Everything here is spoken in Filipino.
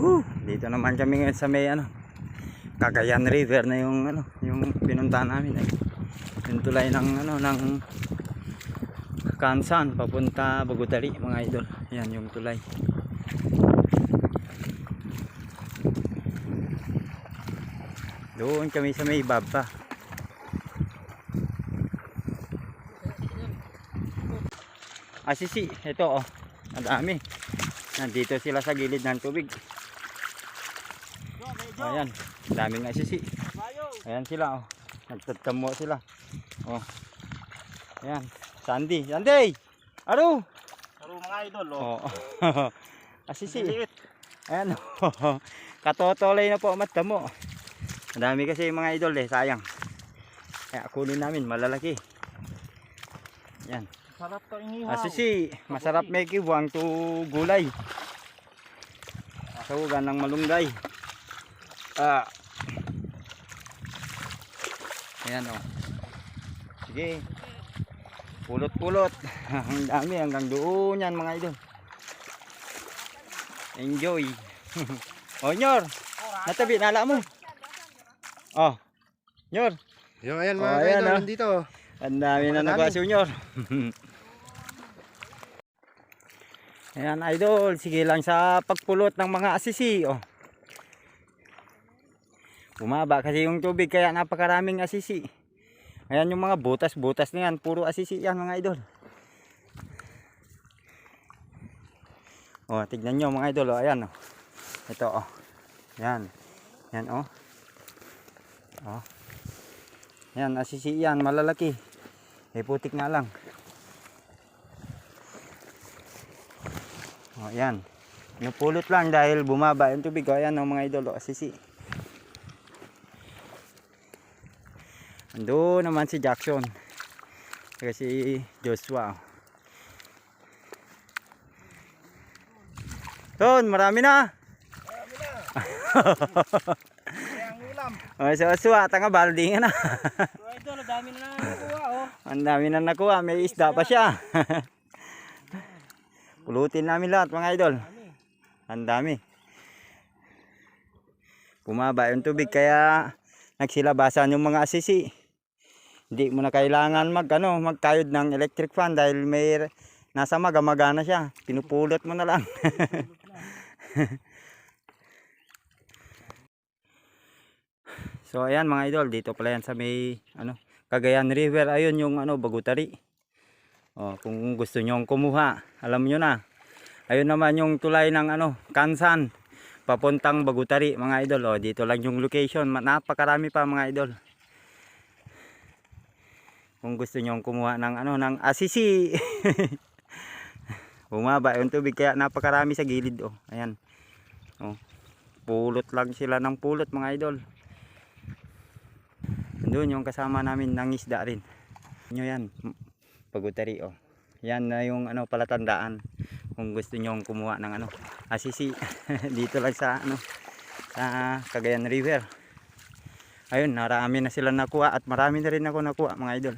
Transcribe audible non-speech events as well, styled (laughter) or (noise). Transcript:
Woo! Dito naman kami ngayon sa may ano, Cagayan River na yung ano, yung pinuntahan namin ay. Yung tulay ng ano ng Kansan papunta Bagutari mga idol. Yan yung tulay. Doon kami sa may baba. Asisi, ito oh. Madami. Nandito sila sa gilid ng tubig. Ayan, daming asisi. Ayan sila oh. Nagtatamo sila. Oh. Ayan, Sandy. Sandy! Aro! Pero mga idol, oh. Oh. (laughs) asisi. Liit. Ayan oh. (laughs) Katotolay na po matamo. Madami kasi mga idol eh, sayang. Kaya kunin namin, malalaki. Yan. Sarap to inihaw. Asisi, masarap may kibuang to gulay. Sawagan ng malunggay. Ah. Ayan o. Sige. Pulot-pulot. (laughs) Ang dami hanggang doon yan mga idol. Enjoy. (laughs) oh, Nyor. Natabi, nala mo. Oh. Nyor. Yo, ayan Oh, mga ayan, idol, ah. nandito. Ang dami na si Junior. (laughs) Ayan idol, sige lang sa pagpulot ng mga asisi. Oh. Bumaba kasi yung tubig kaya napakaraming asisi. Ayan yung mga butas-butas na yan, puro asisi yan mga idol. Oh, tignan nyo mga idol, oh, ayan oh. Ito oh. Yan. Yan oh. Oh. Yan, asisi yan, malalaki. Eh, putik nga lang. O, yan. Napulot lang dahil bumaba yung tubig. O, yan o mga idol, o, asisi. Ando naman si Jackson. Saka si Joshua. Ton, marami na. Kaya ang ulam. O, si Joshua, tanga baldi na. Idol, ang dami na nakuha, oh. Ang dami na nakuha, may isda pa siya. (laughs) Pulutin namin lahat mga idol. Ang dami. Bumaba yung tubig kaya nagsilabasan yung mga asisi. Hindi mo na kailangan mag ano, magkayod ng electric fan dahil may nasa maga-maga na siya. Pinupulot mo na lang. (laughs) so ayan mga idol, dito pala yan sa may ano, Cagayan River. Ayun yung ano, Bagutari. Oh, kung gusto nyo kumuha, alam nyo na. Ayun naman yung tulay ng ano, Kansan. Papuntang Bagutari, mga idol. Oh, dito lang yung location. Napakarami pa mga idol. Kung gusto nyo kumuha ng ano, ng asisi. (laughs) Bumaba yung tubig kaya napakarami sa gilid. Oh, ayan. Oh, pulot lang sila ng pulot mga idol. Doon yung kasama namin ng isda rin. Nyo yan. Pagutari oh. Yan na yung ano palatandaan kung gusto niyo kumuha ng ano asisi (laughs) dito lang sa ano sa Cagayan River. Ayun, narami na sila nakuha at marami na rin ako nakuha mga idol.